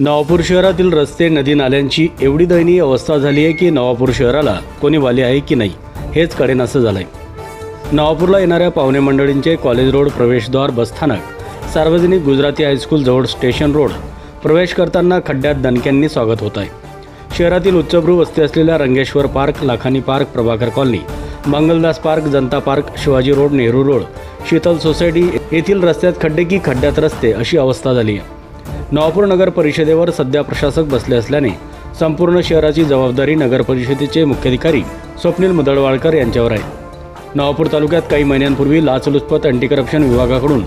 नवापूर शहरातील रस्ते नदी नाल्यांची एवढी दयनीय अवस्था झाली आहे की नवापूर शहराला कोणी वाले आहे की नाही हेच कडेनासं झालंय. नवापूरला येणाऱ्या पाहुणे मंडळींचे कॉलेज रोड प्रवेशद्वार बसस्थानक सार्वजनिक गुजराती हायस्कूल जवळ स्टेशन रोड प्रवेश करताना खड्ड्यात दणक्यांनी स्वागत होत आहे शहरातील उच्चभ्रू वस्ती असलेल्या Rangeshwar park Lakhani park Prabhakar colony Mangaldas park Janata park Shivaji road Nehru road Sheetal society येथील रस्त्यात खड्डे की खड्ड्यात रस्ते अशी अवस्था झाली आहे. नवापूर नगर परिषदेवर सध्या प्रशासक बसले असल्याने संपूर्ण शहराची जबाबदारी नगर परिषदेचे मुख्याधिकारी स्वप्नील मुदळवाळकर यांच्यावर आहे. नवापूर तालुक्यात काही महिन्यांपूर्वी लाचलुचपत अँटी करप्शन विभागाकडून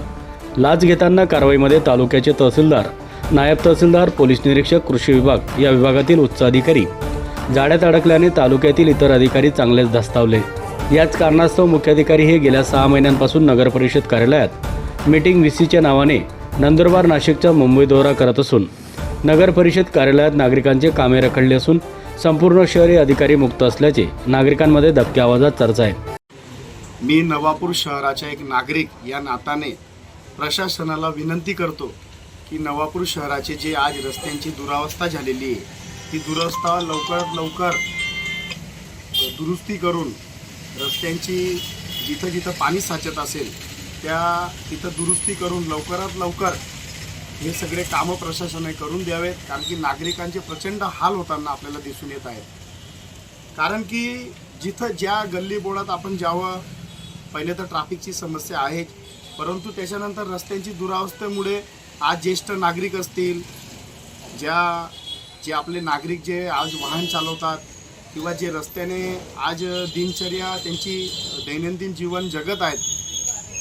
लाच घेताना कारवाईमध्ये तालुक्याचे तहसीलदार नायब तहसीलदार पोलीस निरीक्षक कृषी विभाग या विभागातील उच्च अधिकारी जाड्यात अडकल्याने तालुक्यातील इतर अधिकारी चांगलेच धास्तावले. याच कारणास्तव मुख्याधिकारी हे गेल्या सहा महिन्यांपासून नगर परिषद कार्यालयात मीटिंग व्ही सीच्या नावाने नंदुरबार नाशिकचा मुंबई दौरा करत असून नगर परिषद कार्यालयात नागरिकांचे कामे रखडली असून संपूर्ण शहरी अधिकारी मुक्त असल्याचे नागरिकांमध्ये धबक्या आवाजात चर्चा आहे. मी नवापूर शहराचा एक नागरिक या नाताने प्रशासनाला विनंती करतो की नवापूर शहराचे जे आज रस्त्यांची दुरावस्था झालेली आहे ती दुरावस्था लवकरात लवकर दुरुस्ती करून रस्त्यांची जिथं जिथं पाणी साचत असेल त्या तिथं दुरुस्ती करून लवकरात लवकर हे सगळे कामं प्रशासनाने करून द्यावेत कारण की नागरिकांचे प्रचंड हाल होताना आपल्याला दिसून येत आहेत. कारण की जिथं ज्या गल्ली बोळात आपण जावं पहिले तर ट्रॅफिकची समस्या आहेच परंतु त्याच्यानंतर रस्त्यांची दुरावस्थेमुळे आज ज्येष्ठ नागरिक असतील ज्या जे आपले नागरिक जे आज वाहन चालवतात किंवा जे रस्त्याने आज दिनचर्या त्यांची दैनंदिन जीवन जगत आहेत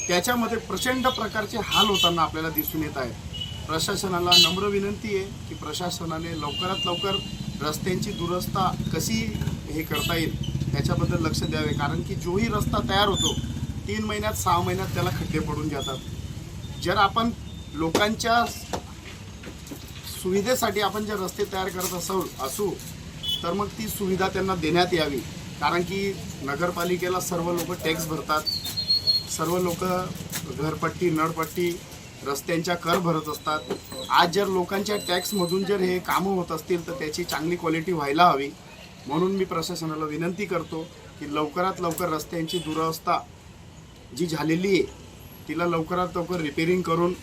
त्याच्यामध्ये प्रचंड प्रकारचे हाल होताना आपल्याला दिसून येत आहेत. प्रशासनाला नम्र विनंती आहे की प्रशासनाने लवकरात लवकर रस्त्यांची दुरवस्था कशी हे करता येईल त्याच्याबद्दल लक्ष द्यावे. कारण की जोही रस्ता तयार होतो तीन महिन्यात सहा महिन्यात त्याला खड्डे पडून जातात. जर आपण लोकांच्या सुविधेसाठी आपण जे रस्ते तयार करत असू असू तर मग ती सुविधा त्यांना देण्यात यावी. कारण की नगरपालिकेला सर्व लोक टॅक्स भरतात. सर्व लोक घरपट्टी नळपट्टी रस्त्यांच्या कर भरत असतात. आज जर लोकांच्या टॅक्समधून जर हे कामं होत असतील तर त्याची चांगली क्वालिटी व्हायला हवी. म्हणून मी प्रशासनाला विनंती करतो की लवकरात लवकर रस्त्यांची दुरावस्था जी झालेली आहे तिला लवकरात लवकर रिपेरिंग करून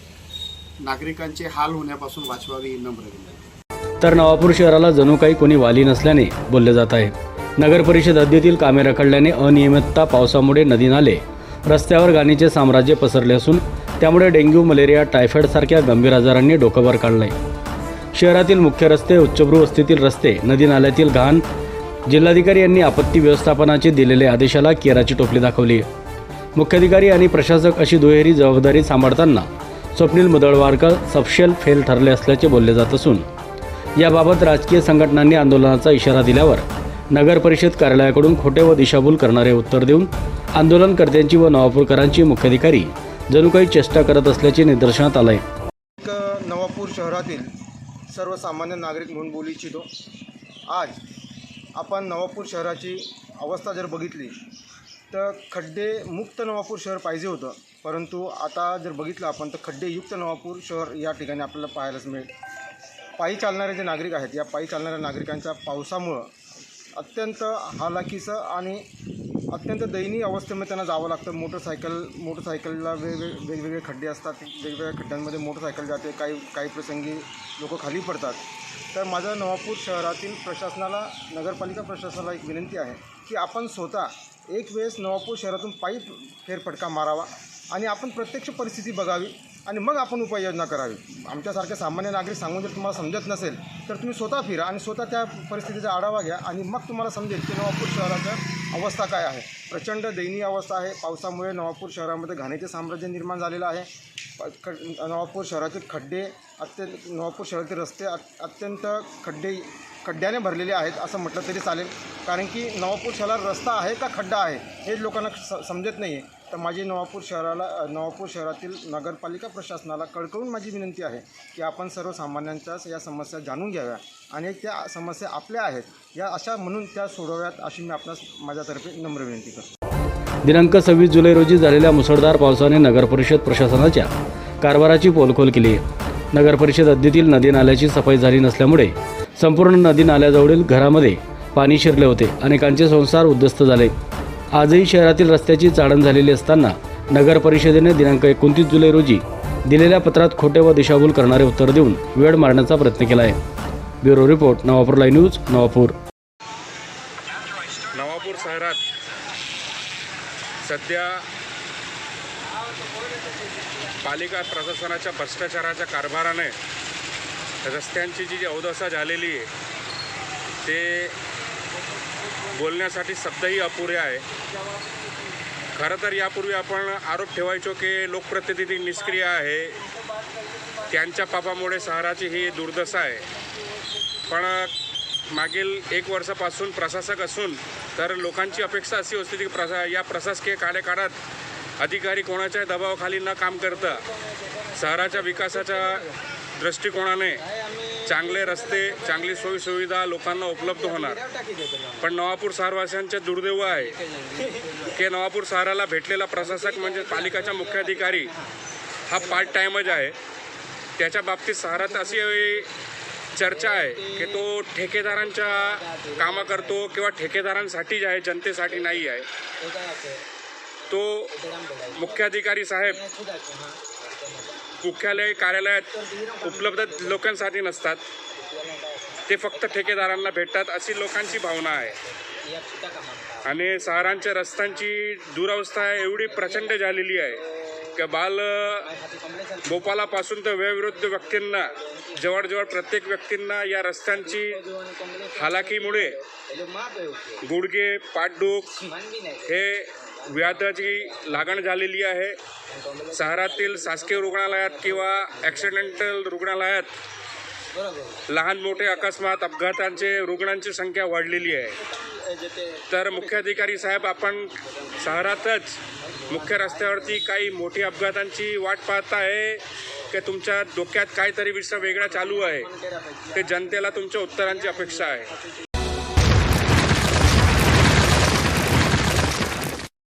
नागरिकांचे हाल होण्यापासून वाचवावी ही नम्र विनंती. तर नवापूर शहराला जणू काही कोणी वाली नसल्याने बोलले जात आहे. नगर परिषद हद्दीतील कामे रखडल्याने अनियमितता पावसामुळे नदी नाले रस्त्यावर गाणीचे साम्राज्य पसरले असून त्यामुळे डेंग्यू मलेरिया टायफॉईडसारख्या गंभीर आजारांनी डोकं वर काढलंय. शहरातील मुख्य रस्ते उच्चभ्रू वस्तीतील रस्ते नदी नाल्यातील घाण जिल्हाधिकारी यांनी आपत्ती व्यवस्थापनाचे दिलेले आदेशाला केराची टोपली दाखवली. आहे मुख्याधिकारी आणि प्रशासक अशी दुहेरी जबाबदारी सांभाळताना स्वप्नील मुदळवारकर सपशेल फेल ठरले असल्याचे बोलले जात असून याबाबत राजकीय संघटनांनी आंदोलनाचा इशारा दिल्यावर नगर परिषद कार्यालयाकडून खोटे व दिशाभूल करणारे उत्तर देऊन आंदोलनकर्त्यांची व नवापूरकरांची मुख्याधिकारी जणू काही चेष्टा करत असल्याचे निदर्शनात आलं आहे नवापूर शहरातील सर्वसामान्य नागरिक म्हणून बोलू इच्छितो. आज आपण नवापूर शहराची अवस्था जर बघितली तर खड्डे मुक्त नवापूर शहर पाहिजे होतं. परंतु आता जर बघितलं आपण तर खड्डेयुक्त नवापूर शहर या ठिकाणी आपल्याला पाहायलाच मिळेल. पायी चालणारे जे नागरिक आहेत या पायी चालणाऱ्या नागरिकांच्या पावसामुळं अत्यंत हालाकीचं आणि अत्यंत दयनीय अवस्थेमध्ये त्यांना जावं लागतं. मोटरसायकल मोटरसायकलला वेगवेग वेगवेगळे खड्डे असतात. वेगवेगळ्या खड्ड्यांमध्ये मोटरसायकल जाते. काही काही प्रसंगी लोक खाली पडतात. तर माझं नवापूर शहरातील प्रशासनाला नगरपालिका प्रशासनाला एक विनंती आहे की आपण स्वतः एक वेळेस नवापूर शहरातून पायी फेरफटका मारावा आणि आपण प्रत्यक्ष परिस्थिती बघावी. आणि मग आपण उपाययोजना करावी. आमच्यासारखे सामान्य नागरिक सांगून जर तुम्हाला समजत नसेल तर तुम्ही स्वतः फिरा आणि स्वतः त्या परिस्थितीचा आढावा घ्या आणि मग तुम्हाला समजेल की नवापूर शहराचं अवस्था काय आहे. प्रचंड दयनीय अवस्था आहे. पावसामुळे नवापूर शहरामध्ये घाणीचे साम्राज्य निर्माण झालेलं आहे. नवापूर शहरातील खड्डे अत्यंत नवापूर शहरातील रस्ते अत्यंत खड्डे खड्ड्याने भरलेले आहेत असं म्हटलं तरी चालेल. कारण की नवापूर शहरात रस्ता आहे का खड्डा आहे हे लोकांना स समजत नाही आहे तर माझी नवापूर शहराला नवापूर शहरातील नगरपालिका प्रशासनाला कळकळून माझी विनंती आहे की आपण सर्वसामान्यांच्याच या समस्या जाणून घ्याव्या. आणि त्या समस्या आपल्या आहेत या अशा म्हणून त्या सोडव्यात अशी मी आपणास माझ्यातर्फे नम्र विनंती करतो. दिनांक सव्वीस जुलै रोजी झालेल्या मुसळधार पावसाने नगरपरिषद प्रशासनाच्या कारभाराची पोलखोल केली. आहे नगरपरिषद हद्दीतील नदी नाल्याची सफाई झाली नसल्यामुळे संपूर्ण नदी नाल्याजवळील घरामध्ये पाणी शिरले होते. अनेकांचे संसार उद्ध्वस्त झाले. आजही शहरातील रस्त्याची चाळण झालेली असताना नगर परिषदेने दिनांक एकोणतीस जुलै रोजी दिलेल्या पत्रात खोटे व दिशाभूल करणारे उत्तर देऊन वेळ मारण्याचा प्रयत्न केला आहे. Bureau report Navapur live news Navapur. Navapur शहरात सध्या पालिका प्रशासनाच्या भ्रष्टाचाराच्या कारभाराने रस्त्यांची जी जी अवदशा झालेली आहे ते बोलण्यासाठी शब्दही अपुरे आहे. खरं तर यापूर्वी आपण आरोप ठेवायचो की लोकप्रतिनिधी निष्क्रिय आहे. त्यांच्या पापामुळे शहराची ही दुर्दशा आहे. पण मागील एक वर्षापासून प्रशासक असून तर लोकांची अपेक्षा अशी होती की प्रशा या प्रशासकीय कार्यकाळात अधिकारी कोणाच्या दबावाखाली न काम करता शहराच्या विकासाच्या दृष्टिकोनाने चांगले रस्ते चांगली सोयीसुविधा लोकांना उपलब्ध होणार. पण नवापूर शहरवासियांचे दुर्दैव आहे की नवापूर शहराला भेटलेला प्रशासक म्हणजे पालिकाचा मुख्याधिकारी हा पार्ट टाईमच आहे. त्याच्या बाबतीत शहरात अशी चर्चा आहे की तो ठेकेदारांच्या कामं करतो किंवा ठेकेदारांसाठी जे आहे जनतेसाठी नाही आहे. तो मुख्याधिकारी साहेब मुख्यालय कार्यालयात उपलब्ध लोकांसाठी नसतात. ते फक्त ठेकेदारांना भेटतात अशी लोकांची भावना आहे. आणि शहरांच्या रस्त्यांची दुरावस्था एवढी प्रचंड झालेली आहे. त्या बाल गोपालापासून तर वयोवृद्ध व्यक्तींना जवळजवळ प्रत्येक व्यक्तींना या रस्त्यांची हालाकीमुळे गुडघे पाठदुख हे व्याधाची लागण झालेली आहे. शहरातील शासकीय रुग्णालयात किंवा ॲक्सिडेंटल रुग्णालयात लहान मोठे अकस्मात अपघातांचे रुग्णांची संख्या वाढलेली आहे. तर मुख्याधिकारी साहेब आपण शहरातच मुख्य रस्त्यावरती काही मोठी अपघातांची वाट पाहत आहे. की तुमच्या डोक्यात काहीतरी विषय वेगळा चालू आहे. ते जनतेला तुमच्या उत्तरांची अपेक्षा आहे.